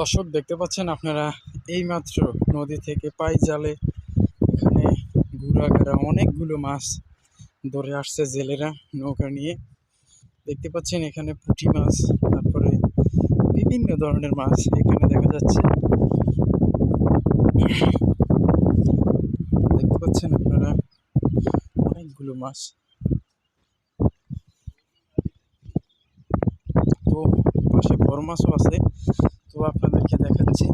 দর্শক দেখতে পাচ্ছেন আপনারা, এইমাত্র নদী থেকে পাই জালে, এখানে ঘুরাঘারা অনেকগুলো মাছ ধরে আসছে জেলেরা নৌকা নিয়ে। দেখতে পাচ্ছেন এখানে পুঁটি মাছ, তারপরে বিভিন্ন ধরনের মাছ এখানে দেখা যাচ্ছে। দেখতে পাচ্ছেন আপনারা, অনেকগুলো মাছ। তো পাশে বড় মাছও আছে। আপনাদেরকে দেখাচ্ছি।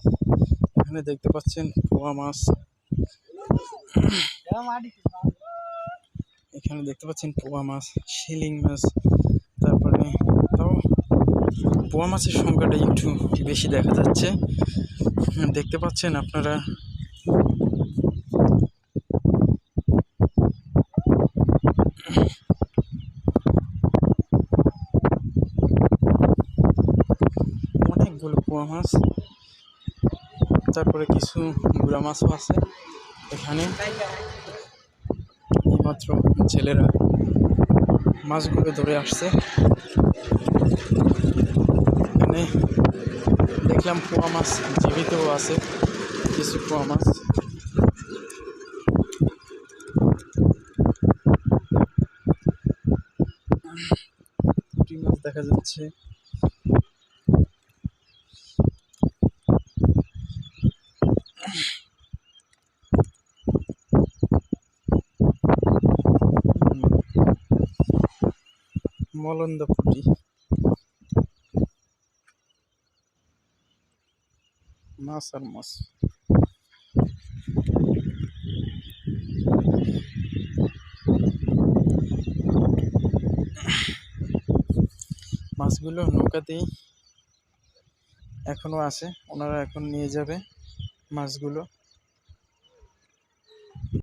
এখানে দেখতে পাচ্ছেন পোয়া মাছ। এখানে দেখতে পাচ্ছেন পোয়া মাছ, শিলিং মাছ, তারপরে তাও পোয়া মাছের সংখ্যাটা একটু বেশি দেখা যাচ্ছে। দেখতে পাচ্ছেন আপনারা অনেকগুলো পোয়া মাছ, তারপরে কিছু গুড়া মাছও আছে এখানে। এইমাত্র ছেলেরা মাছগুলো ধরে আসছে। এখানে দেখলাম পোয়া মাছ জীবিতও আছে, কিছু পোয়া মাছ। মাছ দেখা যাচ্ছে। মলন্দ পুঁটি মাছ আর মাছ। মাছগুলো নৌকাতেই এখনও আছে ওনারা এখন নিয়ে যাবে মাছগুলো।